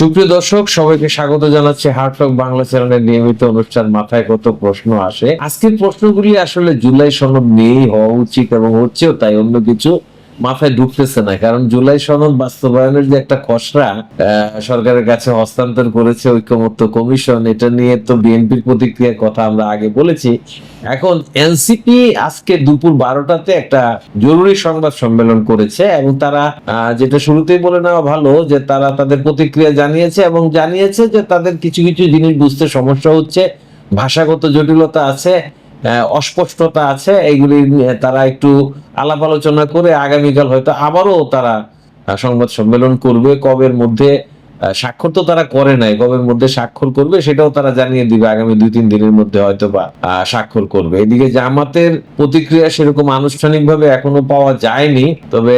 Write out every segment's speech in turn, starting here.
সুপ্রিয় দর্শক, সবাইকে স্বাগত জানাচ্ছি হার্টক বাংলা চ্যানেলের নিয়মিত অনুষ্ঠান মাথায় কত প্রশ্ন আসে? আজকের প্রশ্নগুলি আসলে জুলাই সনদ নিয়েই হওয়া উচিত এবং হচ্ছেও তাই অন্য কিছু মাথায় ঢুকতেছে না। কারণ জুলাই সনদ বাস্তবায়নের যে একটা খসড়া সরকারের কাছে হস্তান্তর করেছে ঐক্যমত্য কমিশন, এটা নিয়ে তো বিএনপির প্রতিক্রিয়ার কথা আমরা আগে বলেছি। এখন এনসিপি আজকে দুপুর বারোটাতে একটা জরুরি সংবাদ সম্মেলন করেছে এবং তারা যেটা শুরুতেই বলে নেওয়া ভালো যে তারা তাদের প্রতিক্রিয়া জানিয়েছে এবং জানিয়েছে যে তাদের কিছু কিছু জিনিস বুঝতে সমস্যা হচ্ছে, ভাষাগত জটিলতা আছে অস্পষ্টতা আছে, এইগুলি তারা একটু আলাপ আলোচনা করে আগামীকাল হয়তো আবারও তারা সংবাদ সম্মেলন করবে। কবের মধ্যে স্বাক্ষর তো তারা করে নাই, কবের মধ্যে স্বাক্ষর করবে সেটাও তারা জানিয়ে দিবে, আগামী দুই তিন দিনের মধ্যে হয়তো বা স্বাক্ষর করবে। এদিকে জামাতের প্রতিক্রিয়া সেরকম আনুষ্ঠানিক ভাবে এখনও পাওয়া যায়নি, তবে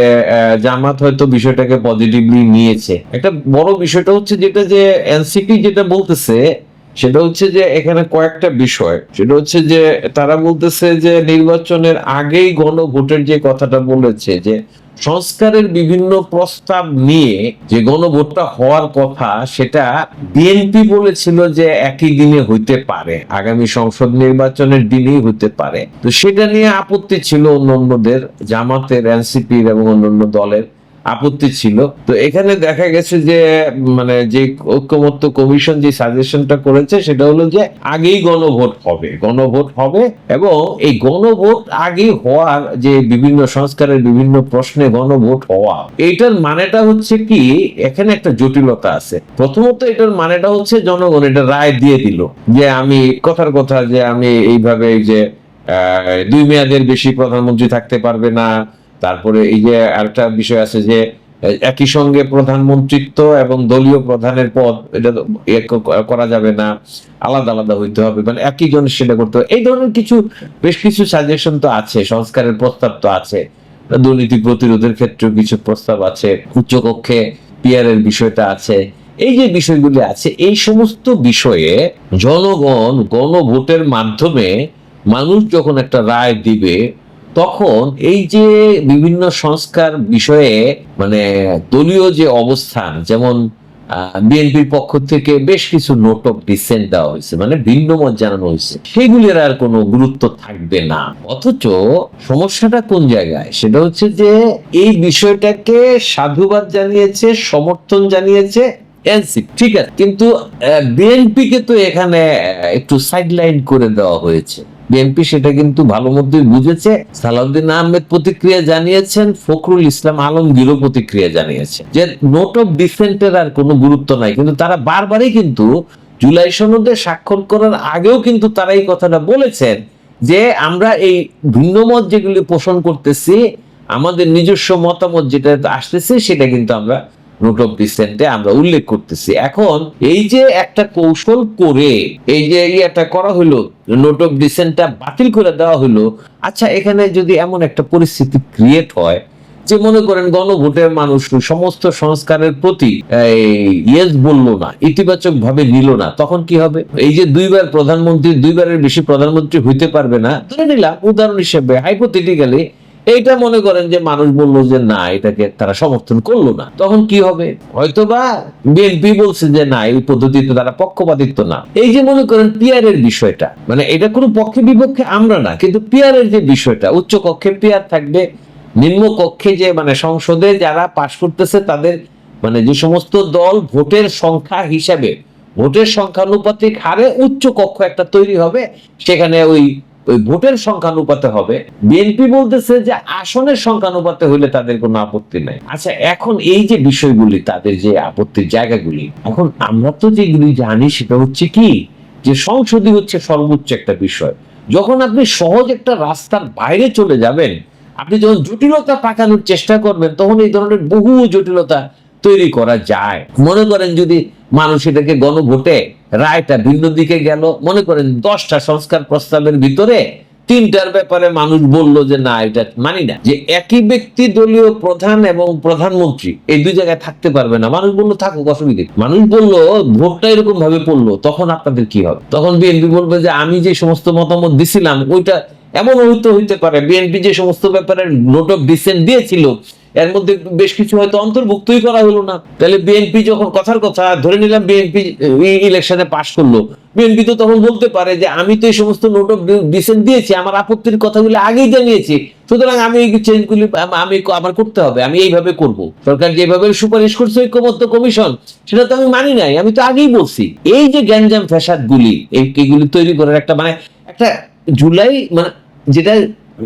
জামাত হয়তো বিষয়টাকে পজিটিভলি নিয়েছে। একটা বড় বিষয়টা হচ্ছে যেটা যে এনসিপি যেটা বলতেছে সেটা হচ্ছে যে এখানে কয়েকটা বিষয়। সেটা হচ্ছে যে তারা বলতেছে যে নির্বাচনের আগেই গণভোটের যে কথাটা বলেছে, যে সংস্কারের বিভিন্ন প্রস্তাব নিয়ে যে গণভোটটা হওয়ার কথা, সেটা বিএনপি বলেছিল যে একই দিনে হইতে পারে। আগামী সংসদ নির্বাচনের দিনেই হইতে পারে। তো সেটা নিয়ে আপত্তি ছিল অন্য অন্যান্যদের, জামাতের, এনসিপির এবং অন্যান্য দলের। আপত্তি ছিল। তো এখানে দেখা গেছে যে মানে যে ঐক্যমত্য কমিশন যে সাজেশনটা করেছে, সেটা হলো যে আগেই গণভোট হবে। গণভোট হবে এবং এই গণভোট আগে হওয়ার যে বিভিন্ন সংস্কারের বিভিন্ন প্রশ্নে গণভোট হওয়া এটার মানেটা হচ্ছে কি, এখানে একটা জটিলতা আছে। প্রথমত এটার মানেটা হচ্ছে জনগণ এটা রায় দিয়ে দিল যে আমি কথার কথা যে আমি এইভাবে যে দুই মেয়াদের বেশি প্রধানমন্ত্রী থাকতে পারবে না তারপরে এই যে আরেকটা বিষয় আছে যে, একই সঙ্গে প্রধানমন্ত্রিত্ব এবং দলীয় প্রধানের পদ, এটা করা যাবে না, আলাদা আলাদা হইতে হবে মানে একই জন সেটা করতে হবে। এই ধরনের কিছু, বেশ কিছু সাজেশন তো আছে, সংস্কারের প্রস্তাব তো আছে, দুর্নীতি প্রতিরোধের ক্ষেত্রেও কিছু প্রস্তাব আছে, উচ্চকক্ষে পিয়ারের বিষয়টা আছে। এই যে বিষয়গুলি আছে, এই সমস্ত বিষয়ে জনগণ গণভোটের মাধ্যমে মানুষ যখন একটা রায় দিবে তখন এই যে বিভিন্ন সংস্কার বিষয়ে মানে দলীয় যে অবস্থান, যেমন বিএনপির পক্ষ থেকে বেশ কিছু নোট অফ ডিসেন্ট দেওয়া হয়েছে মানে ভিন্ন মত জানানো হয়েছে, সেগুলির আর কোনো গুরুত্ব থাকবে না। অথচ সমস্যাটা কোন জায়গায়? সেটা হচ্ছে যে এই বিষয়টাকে সাধুবাদ জানিয়েছে, সমর্থন জানিয়েছে ঠিক আছে, কিন্তু বিএনপি কে তো এখানে একটু সাইডলাইন করে দেওয়া হয়েছে। বিএনপি সেটা কিন্তু ভালো মতোই বুঝেছে। সালাউদ্দিন আহমেদ প্রতিক্রিয়া জানিয়েছেন, ফখরুল ইসলাম আলমগীরও প্রতিক্রিয়া জানিয়েছেন যে নোট অফ ডিসেন্টের আর কোনো গুরুত্ব নাই। কিন্তু তারা বারবারই কিন্তু জুলাই সনদে স্বাক্ষর করার আগেও কিন্তু তারা এই কথাটা বলেছেন যে আমরা এই ভিন্নমত যেগুলি পোষণ করতেছি, আমাদের নিজস্ব মতামত যেটা আসতেছে, সেটা কিন্তু আমরা নোট অফ ডিসেন্টে আমরা উল্লেখ করতেছি। এখন এই যে একটা কৌশল করে এই যে একটা করা হলো নোট অফ ডিসেন্টটা বাতিল করে দেওয়া হলো আচ্ছা এখানে যদি এমন একটা পরিস্থিতি ক্রিয়েট হয়, যে মনে করেন গণভোটের মানুষ সমস্ত সংস্কারের প্রতি ইয়েস বলল না ইতিবাচক ভাবে নিল না, তখন কি হবে? এই যে দুইবার প্রধানমন্ত্রী, দুইবারের বেশি প্রধানমন্ত্রী হইতে পারবে না, ধরে নিলাম, উদাহরণ হিসেবে হাইপোথেটিক্যালি এইটা মনে করেন যে মানুষ বলল যে না, এটাকে তারা সমর্থন করল না। তখন কি হবে? হয়তোবা বিএনপি বলছে যে না, এই পদ্ধতিতে তারা পক্ষপাতিত্ব না। এই যে মনে করেন পিয়ারের বিষয়টা মানে এটা কোনো পক্ষে বিপক্ষে আমরা না, কিন্তু পিয়ারের যে বিষয়টা, উচ্চ কক্ষে পিয়ার থাকবে, নিম্ন কক্ষে যে মানে সংসদে যারা পাশ করতেছে তাদের মানে যে সমস্ত দল ভোটের সংখ্যা হিসাবে, ভোটের সংখ্যানুপাতিক হারে উচ্চ কক্ষ একটা তৈরি হবে, সেখানে ওই ওই ভোটের সংখ্যানুপাতে হবে। বিএনপি বলতেছে যে আসনের সংখ্যানুপাতে হইলে তাদের কোনো আপত্তি নাই। আচ্ছা এখন এই যে বিষয়গুলি, তাদের যে আপত্তির জায়গাগুলি, এখন আমরা তো যেগুলি জানি সেটা হচ্ছে কি? যে সংসদই হচ্ছে সর্বোচ্চ একটা বিষয়। যখন আপনি সহজ একটা রাস্তার বাইরে চলে যাবেন, আপনি যখন জটিলতা পাকানোর চেষ্টা করবেন, তখন এই ধরনের বহু জটিলতা তৈরি করা যায়। মনে করেন যদি মানুষ এটাকে গণভোটে রায়টা ভিন্ন দিকে গেল। মনে করেন দশটা সংস্কার প্রস্তাবের ভিতরে তিনটার ব্যাপারে মানুষ বলল যে না, এটা মানি না। যে একই ব্যক্তি দলীয় প্রধান এবং প্রধানমন্ত্রী, এই দুই জায়গায় থাকতে পারবে না। মানুষ বলল, থাকুক, অসুবিধে মানুষ বলল, ভোটটা এরকম ভাবে পড়ল, তখন আপনাদের কি হবে? তখন বিএনপি বলবে যে, আমি যে সমস্ত মতামত দিছিলাম, ওইটা এমন হইতে হইতে পারে। বিএনপি যে সমস্ত ব্যাপারে নোট অফ ডিসেন্ট দিয়েছিল এর মধ্যে বেশ কিছু হয়তো অন্তর্ভুক্তই করা হলো না। তাহলে বিএনপি যখন কথার কথা, ধরে নিলাম বিএনপি ইলেকশনে পাশ করল, বিএনপি তো তখন বলতে পারে যে, আমি তো এই সমস্ত নোট অফ দিয়েছি, আমার আপত্তির কথাগুলো আগেই জানিয়েছি। সুতরাং আমি এই চেঞ্জগুলি আমি আমার করতে হবে, আমি এইভাবে করব। সরকার যেভাবে সুপারিশ করছে ঐক্যমত্য কমিশন, সেটা তো আমি মানি নাই, আমি তো আগেই বলছি। এই যে গ্যাঞ্জাম ফ্যাসাদ গুলি এইগুলি তৈরি করার একটা মানে একটা জুলাই মানে যেটা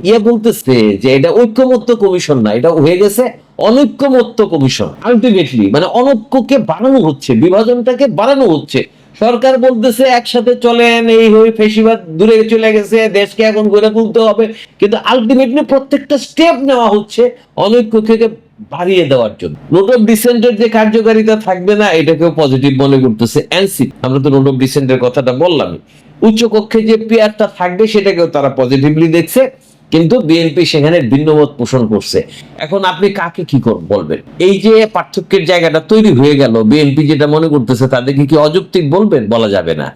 ইয়ে বলতেছে যে এটা ঐক্যমত্য কমিশন না এটা হয়ে গেছে অনৈক্যমত্য কমিশন। আলটিমেটলি মানে অনৈক্যকে বাড়ানো হচ্ছে বিভাজনটাকে বাড়ানো হচ্ছে। সরকার বলতেছে একসাথে চলেন এই হয়ে ফেসিবাদ দূরে চলে গেছে দেশকে এখন গড়ে তুলতে হবে। কিন্তু আলটিমেটলি প্রত্যেকটা স্টেপ নেওয়া হচ্ছে অনৈক্যকে বাড়িয়ে দেওয়ার জন্য। নোট অফ ডিসেন্টের যে কার্যকারিতা থাকবে না এটাকেও পজিটিভ মনে করতেছে। এনসি আমরা তো নোট অফ ডিসেন্টের কথাটা বললামই। উচ্চ কক্ষে যে পেয়ারটা থাকবে সেটাকেও তারা পজিটিভলি দেখছে। কিন্তু বিএনপি সেখানে ভিন্নমত পোষণ করছে। এখন আপনি কাকে কি বলবেন? এই যে পার্থক্যের জায়গাটা তৈরি হয়ে গেল, বিএনপি যেটা মনে করতেছে তাদেরকে কি অযৌক্তিক বলবেন? বলা যাবে না।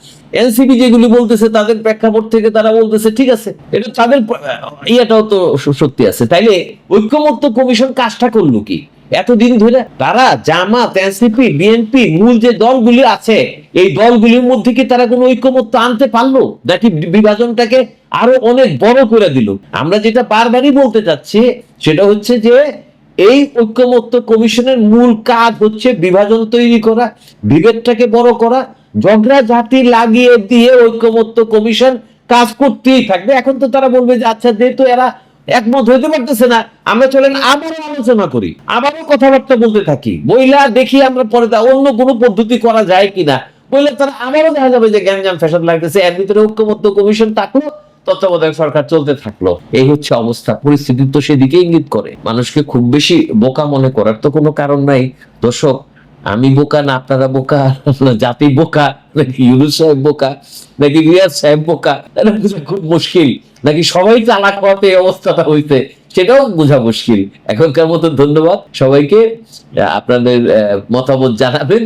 এনসিপি যেগুলি বলতেছে তাদের প্রেক্ষাপট থেকে তারা বলতেছে, ঠিক আছে, এটা তাদের ইয়েটাও তো সত্যি আছে। তাইলে ঐক্যমত্য কমিশন কাজটা করল কি? এতদিন ধরে তারা জামাত, এনসিপি, বিএনপি মূল যে দলগুলি আছে, এই দলগুলির মধ্যে কি তারা কোনো ঐক্যমত্য আনতে পারল? নাকি বিভাজনটাকে আরও অনেক বড় করে দিল। আমরা যেটা বারবারই বলতে চাচ্ছি, সেটা হচ্ছে যে এই ঐক্যমত্য কমিশনের মূল কাজ হচ্ছে বিভাজন তৈরি করা, বিভেদটাকে বড় করা, ঝগড়া জাতি লাগিয়ে দিয়ে ঐক্যমত্য কমিশন কাজ করতেই থাকবে। এখন তো তারা বলবে যে আচ্ছা যেহেতু এরা একমত হইতে পারতেছে না, আমরা চলেন আবারও আলোচনা করি। আবারও কথাবার্তা বলতে থাকি। বইলা দেখি আমরা পরে অন্য কোনো পদ্ধতি করা যায় কিনা। বললে তারা আবারও দেখা যাবে যে গ্যাঞ্জাম ফ্যাশন লাগতেছে, এর ভিতরে ঐক্যমত্য কমিশন থাকল তত্ত্বাবধায়ক সরকার চলতে থাকল। এই হচ্ছে অবস্থা। পরিস্থিতি তো সেদিকে ইঙ্গিত করে। মানুষকে খুব বেশি বোকা মনে করার তো কোনো কারণ নাই। দর্শক, আমি বোকা না, আপনারা বোকা জাতি বোকা, নাকি ইউনুস সাহেব বোকা, নাকি রিয়াজ সাহেব বোকা খুব মুশকিল। নাকি সবাই চালাক হওয়াতে এই অবস্থাটা হইতে সেটাও বোঝা মুশকিল। এখনকার মতো ধন্যবাদ সবাইকে। আপনাদের মতামত জানাবেন।